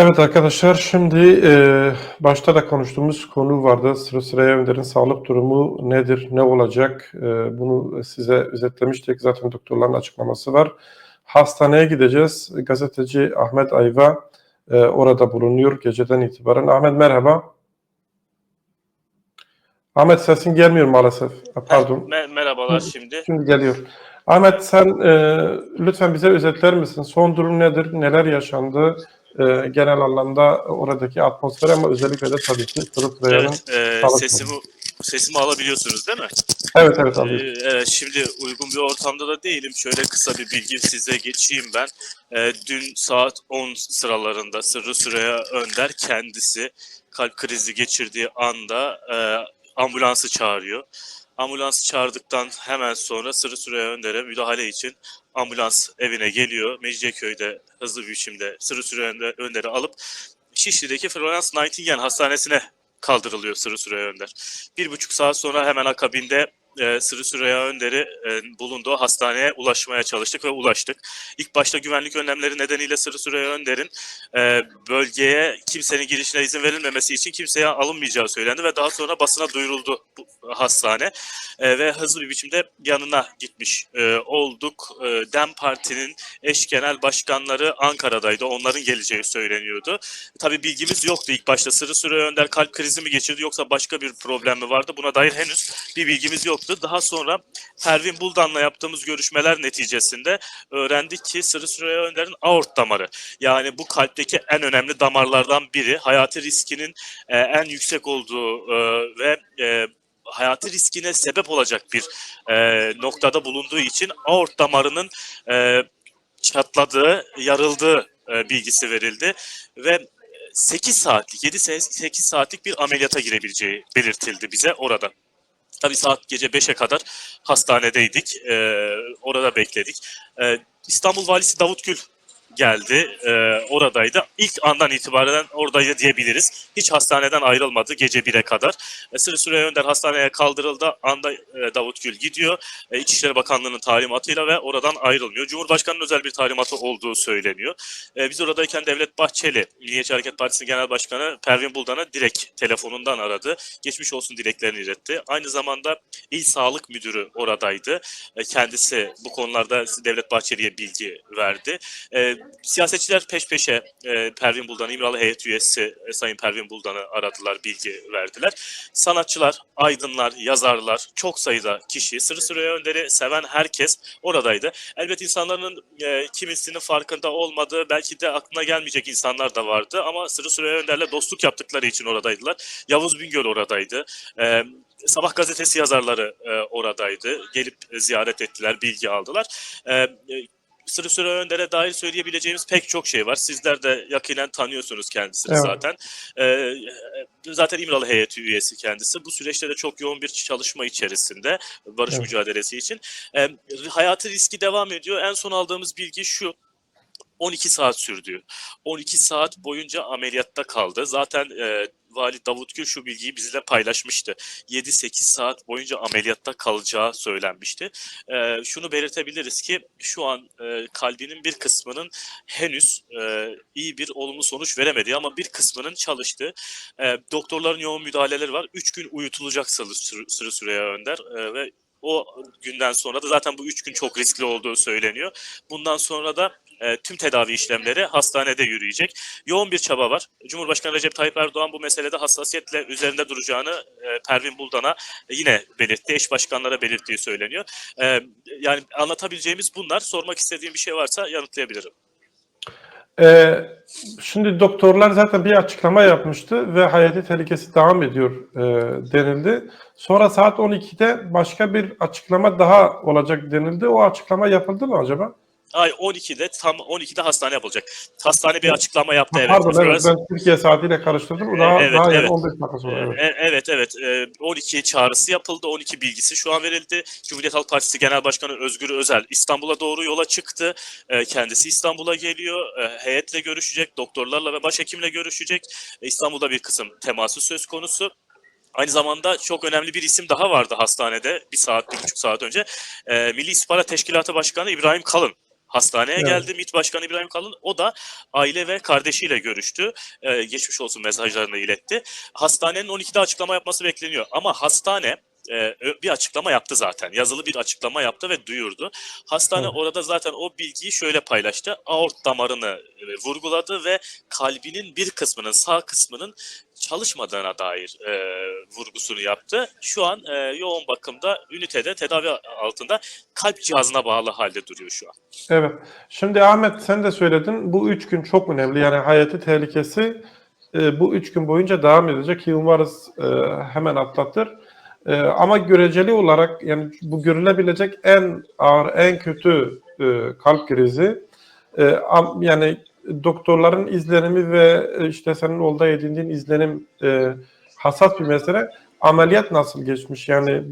Evet arkadaşlar şimdi e, başta da konuştuğumuz konu vardı. Sıra sıraya Önder'in sağlık durumu nedir, ne olacak? E, bunu size özetlemiştik. Zaten doktorların açıklaması var. Hastaneye gideceğiz. Gazeteci Ahmet Ayva e, orada bulunuyor geceden itibaren. Ahmet merhaba. Ahmet sesin gelmiyor maalesef. Pardon. Me- merhabalar şimdi. Şimdi geliyor. Ahmet sen e, lütfen bize özetler misin? Son durum nedir? Neler yaşandı? E, genel anlamda oradaki atmosfer ama özellikle de tabii ki Sırık Raya'nın. Evet, e, sesimi sesimi alabiliyorsunuz değil mi? Evet evet E, abi. evet, şimdi uygun bir ortamda da değilim. Şöyle kısa bir bilgi size geçeyim ben. E, dün saat 10 sıralarında Sırrı Süreyya Önder kendisi kalp krizi geçirdiği anda e, ambulansı çağırıyor. Ambulansı çağırdıktan hemen sonra Sırrı Süreyya Önder'e müdahale için ambulans evine geliyor. Mecidiyeköy'de hızlı bir biçimde Süreyya Önder- Önder'i alıp Şişli'deki Florence Nightingale Hastanesi'ne kaldırılıyor Sırrı Süreyya Önder. Bir buçuk saat sonra hemen akabinde e, Sırrı Süreyya Önder'i e, bulunduğu hastaneye ulaşmaya çalıştık ve ulaştık. İlk başta güvenlik önlemleri nedeniyle Sırrı Süreyya Önder'in e, bölgeye kimsenin girişine izin verilmemesi için kimseye alınmayacağı söylendi ve daha sonra basına duyuruldu bu hastane E, ve hızlı bir biçimde yanına gitmiş e, olduk. E, DEM Parti'nin eş genel başkanları Ankara'daydı. Onların geleceği söyleniyordu. Tabii bilgimiz yoktu ilk başta. Sırrı Süreyya Önder kalp krizi mi geçirdi yoksa başka bir problem mi vardı? Buna dair henüz bir bilgimiz yoktu. Daha sonra Pervin Buldan'la yaptığımız görüşmeler neticesinde öğrendik ki Sırrı Süreyya Önder'in aort damarı yani bu kalpteki en önemli damarlardan biri hayati riskinin e, en yüksek olduğu e, ve e, hayati riskine sebep olacak bir e, noktada bulunduğu için aort damarının e, çatladığı, yarıldığı e, bilgisi verildi ve 8 saatlik, 7-8 saatlik bir ameliyata girebileceği belirtildi bize orada. Tabii saat gece 5'e kadar hastanedeydik, e, orada bekledik. E, İstanbul Valisi Davut Gül geldi, e, oradaydı. İlk andan itibaren oradaydı diyebiliriz. Hiç hastaneden ayrılmadı gece 1'e kadar. E, Sırrı Süreyya Önder hastaneye kaldırıldı. Anda e, Davut Gül gidiyor. E, İçişleri Bakanlığı'nın talimatıyla ve oradan ayrılmıyor. Cumhurbaşkanı'nın özel bir talimatı olduğu söyleniyor. E, biz oradayken Devlet Bahçeli, Milliyetçi Hareket Partisi Genel Başkanı Pervin Buldan'a direkt telefonundan aradı. Geçmiş olsun dileklerini iletti. Aynı zamanda İl Sağlık Müdürü oradaydı. E, kendisi bu konularda Devlet Bahçeli'ye bilgi verdi. E, siyasetçiler peş peşe e, Pervin Buldan'ı, İmralı Heyet üyesi e, Sayın Pervin Buldan'ı aradılar, bilgi verdiler. Sanatçılar, aydınlar, yazarlar, çok sayıda kişi, Sırrı Süreyya Önder'i seven herkes oradaydı. Elbet insanların e, kimisinin farkında olmadığı, belki de aklına gelmeyecek insanlar da vardı ama Sırrı Süreyya Önder'le dostluk yaptıkları için oradaydılar. Yavuz Bingöl oradaydı. E, Sabah gazetesi yazarları e, oradaydı. Gelip e, ziyaret ettiler, bilgi aldılar. E, e, Sırrı Süreyya Önder'e dair söyleyebileceğimiz pek çok şey var. Sizler de yakinen tanıyorsunuz kendisini Evet. zaten. Ee, zaten İmralı heyeti üyesi kendisi. Bu süreçte de çok yoğun bir çalışma içerisinde barış Evet. mücadelesi için. Ee, hayatı riski devam ediyor. En son aldığımız bilgi şu. 12 saat sürdü. 12 saat boyunca ameliyatta kaldı. Zaten e, Vali Davut Gül şu bilgiyi bizle paylaşmıştı. 7-8 saat boyunca ameliyatta kalacağı söylenmişti. E, şunu belirtebiliriz ki şu an e, kalbinin bir kısmının henüz e, iyi bir olumlu sonuç veremedi ama bir kısmının çalıştı. E, doktorların yoğun müdahaleleri var. 3 gün uyutulacak Sırrı Süreyya Önder e, ve o günden sonra da zaten bu 3 gün çok riskli olduğu söyleniyor. Bundan sonra da e, tüm tedavi işlemleri hastanede yürüyecek. Yoğun bir çaba var. Cumhurbaşkanı Recep Tayyip Erdoğan bu meselede hassasiyetle üzerinde duracağını e, Pervin Buldan'a yine belirtti. Eş başkanlara belirttiği söyleniyor. E, yani anlatabileceğimiz bunlar. Sormak istediğim bir şey varsa yanıtlayabilirim. E, şimdi doktorlar zaten bir açıklama yapmıştı ve hayati tehlikesi devam ediyor e, denildi. Sonra saat 12'de başka bir açıklama daha olacak denildi. O açıklama yapıldı mı acaba? Ay 12'de tam 12'de hastane yapılacak. Hastane bir açıklama yaptı evet. Pardon evet ben Türkiye saatiyle karıştırdım. O daha, Evet, daha evet. 15 dakika sonra. Evet. E- Evet evet E, 12 çağrısı yapıldı 12 bilgisi şu an verildi. Cumhuriyet Halk Partisi Genel Başkanı Özgür Özel İstanbul'a doğru yola çıktı. E, Kendisi İstanbul'a geliyor. E, Heyetle görüşecek, doktorlarla ve başhekimle görüşecek. E, İstanbul'da bir kısım teması söz konusu. Aynı zamanda çok önemli bir isim daha vardı hastanede bir saat, bir buçuk saat önce. E, Milli İstihbarat Teşkilatı Başkanı İbrahim Kalın Hastaneye Evet. geldi MİT Başkanı İbrahim Kalın. O da aile ve kardeşiyle görüştü. Ee, geçmiş olsun mesajlarını iletti. Hastanenin 12'de açıklama yapması bekleniyor. Ama hastane e, bir açıklama yaptı zaten. Yazılı bir açıklama yaptı ve duyurdu. Hastane Evet. orada zaten o bilgiyi şöyle paylaştı. Aort damarını e, vurguladı ve kalbinin bir kısmının sağ kısmının çalışmadığına dair e, vurgusunu yaptı. Şu an e, yoğun bakımda ünitede tedavi altında kalp cihazına bağlı halde duruyor şu an. Evet. Şimdi Ahmet sen de söyledin. Bu üç gün çok önemli. Yani hayati tehlikesi e, bu üç gün boyunca devam edecek umarız e, hemen atlatır. E, ama göreceli olarak yani bu görülebilecek en ağır, en kötü e, kalp krizi. E, yani doktorların izlenimi ve e, işte senin orada edindiğin izlenim e, hassas bir mesele. Ameliyat nasıl geçmiş? Yani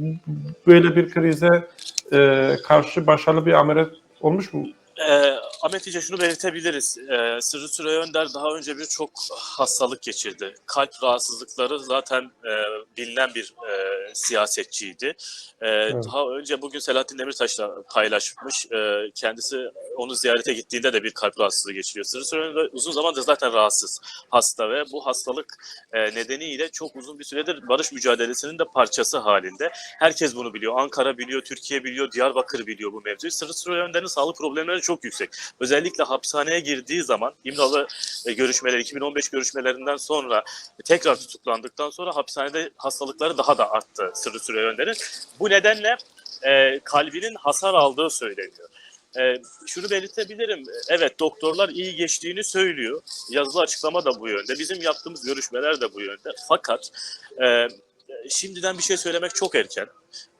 böyle bir krize e, karşı başarılı bir ameliyat olmuş mu? Ee, Ahmet İce şunu belirtebiliriz. Ee, Sırrı Süreyya Önder daha önce birçok hastalık geçirdi. Kalp rahatsızlıkları zaten e, bilinen bir e, siyasetçiydi. Ee, Daha önce bugün Selahattin Demirtaş'la paylaşmış. Ee, kendisi onu ziyarete gittiğinde de bir kalp rahatsızlığı geçiriyor. Sırrı uzun zamandır zaten rahatsız hasta ve bu hastalık e, nedeniyle çok uzun bir süredir barış mücadelesinin de parçası halinde. Herkes bunu biliyor. Ankara biliyor, Türkiye biliyor, Diyarbakır biliyor bu mevzuyu. Sırrı Süreyya Önder'in sağlık problemleri çok yüksek. Özellikle hapishaneye girdiği zaman İmralı e, görüşmeler, 2015 görüşmelerinden sonra tekrar tutuklandıktan sonra hapishanede hastalıkları daha da arttı Sırrı Süreyya Önder'in. Bu nedenle e, kalbinin hasar aldığı söyleniyor. E, şunu belirtebilirim. Evet doktorlar iyi geçtiğini söylüyor. Yazılı açıklama da bu yönde. Bizim yaptığımız görüşmeler de bu yönde. Fakat e, şimdiden bir şey söylemek çok erken.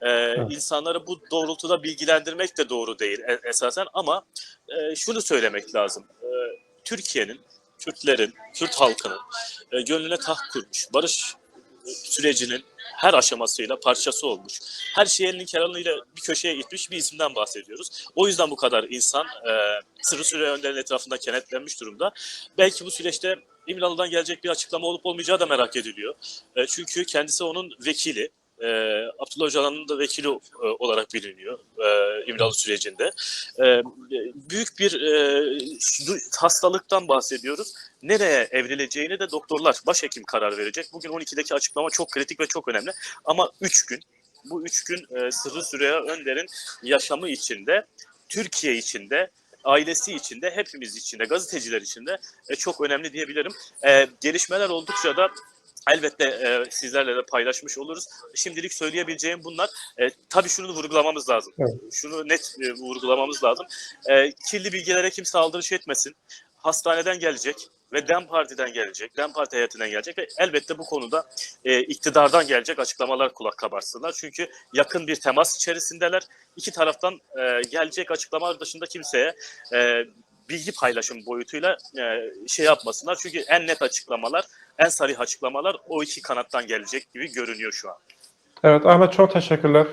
E, İnsanları bu doğrultuda bilgilendirmek de doğru değil e- esasen ama e, şunu söylemek lazım. E, Türkiye'nin, Kürtlerin, Kürt halkının e, gönlüne taht kurmuş, barış sürecinin her aşamasıyla parçası olmuş. Her şeyi elinin kenarıyla bir köşeye itmiş bir isimden bahsediyoruz. O yüzden bu kadar insan e, Sırrı Süreyya Önder'in etrafında kenetlenmiş durumda. Belki bu süreçte İmralı'dan gelecek bir açıklama olup olmayacağı da merak ediliyor. E, çünkü kendisi onun vekili. E, Abdullah Öcalan'ın da vekili e, olarak biliniyor e, İmralı sürecinde. E, büyük bir e, hastalıktan bahsediyoruz. Nereye evrileceğini de doktorlar, başhekim karar verecek. Bugün 12'deki açıklama çok kritik ve çok önemli. Ama 3 gün, bu 3 gün e, Sırrı Süreyya Önder'in yaşamı içinde, Türkiye içinde, ailesi içinde, hepimiz içinde, gazeteciler içinde e, çok önemli diyebilirim. E, gelişmeler oldukça da elbette e, sizlerle de paylaşmış oluruz. Şimdilik söyleyebileceğim bunlar. E, tabii şunu vurgulamamız lazım. Evet. Şunu net e, vurgulamamız lazım. E, kirli bilgilere kimse aldırış etmesin. Hastaneden gelecek ve DEM Parti'den gelecek, DEM Parti heyetinden gelecek ve elbette bu konuda e, iktidardan gelecek açıklamalar kulak kabarsınlar. Çünkü yakın bir temas içerisindeler. İki taraftan e, gelecek açıklamalar dışında kimseye e, bilgi paylaşım boyutuyla e, şey yapmasınlar. Çünkü en net açıklamalar, en sarih açıklamalar o iki kanattan gelecek gibi görünüyor şu an. Evet Ahmet çok teşekkürler.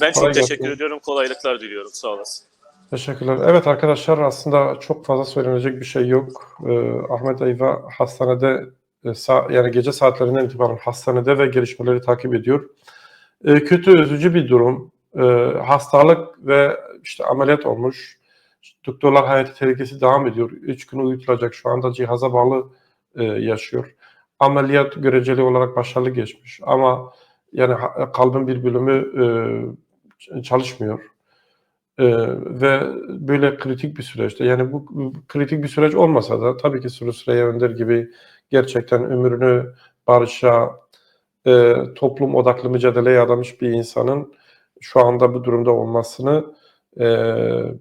Ben çok Kolay teşekkür gelsin. ediyorum. Kolaylıklar diliyorum. Sağ olasın. Teşekkürler. Evet arkadaşlar aslında çok fazla söylenecek bir şey yok. Ee, Ahmet Ayva hastanede e, yani gece saatlerinden itibaren hastanede ve gelişmeleri takip ediyor. Ee, kötü üzücü bir durum. Ee, hastalık ve işte ameliyat olmuş. Doktorlar hayati tehlikesi devam ediyor. Üç gün uyutulacak. Şu anda cihaza bağlı e, yaşıyor. Ameliyat göreceli olarak başarılı geçmiş. Ama yani kalbin bir bölümü e, çalışmıyor. Ee, ve böyle kritik bir süreçte yani bu, kritik bir süreç olmasa da tabii ki Sürü Süreyya Önder gibi gerçekten ömrünü barışa, e, toplum odaklı mücadeleye adamış bir insanın şu anda bu durumda olmasını e,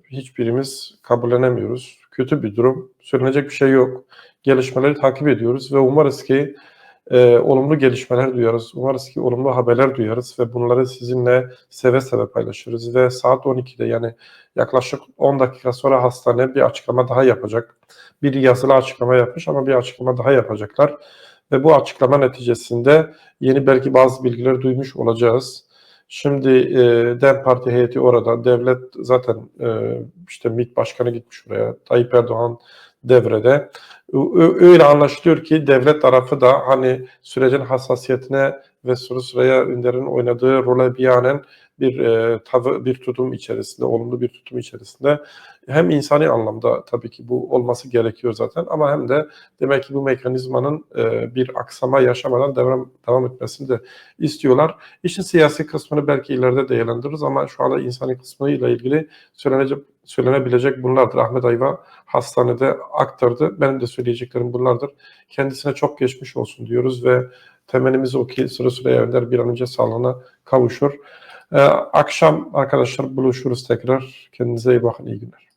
hiçbirimiz kabullenemiyoruz. Kötü bir durum. Söylenecek bir şey yok. Gelişmeleri takip ediyoruz ve umarız ki e, olumlu gelişmeler duyarız. Umarız ki olumlu haberler duyarız ve bunları sizinle seve seve paylaşırız ve saat 12'de yani yaklaşık 10 dakika sonra hastane bir açıklama daha yapacak. Bir yazılı açıklama yapmış ama bir açıklama daha yapacaklar. Ve bu açıklama neticesinde yeni belki bazı bilgiler duymuş olacağız. Şimdi e, DEM Parti heyeti orada. Devlet zaten e, işte MİT Başkanı gitmiş oraya. Tayyip Erdoğan devrede. Öyle anlaşılıyor ki devlet tarafı da hani sürecin hassasiyetine ve Sürü Süreyya Önder'in oynadığı role binaen bir e, tavı, bir tutum içerisinde, olumlu bir tutum içerisinde hem insani anlamda tabii ki bu olması gerekiyor zaten ama hem de demek ki bu mekanizmanın e, bir aksama yaşamadan devam devam etmesini de istiyorlar. İşin siyasi kısmını belki ileride değerlendiririz ama şu anda insani kısmıyla ilgili söylenecek söylenebilecek bunlardır. Ahmet Ayva hastanede aktardı. Benim de söyleyeceklerim bunlardır. Kendisine çok geçmiş olsun diyoruz ve temennimiz o ki sıra sıra Önder bir an önce sağlığına kavuşur. Ee, akşam arkadaşlar buluşuruz tekrar. Kendinize iyi bakın. iyi günler.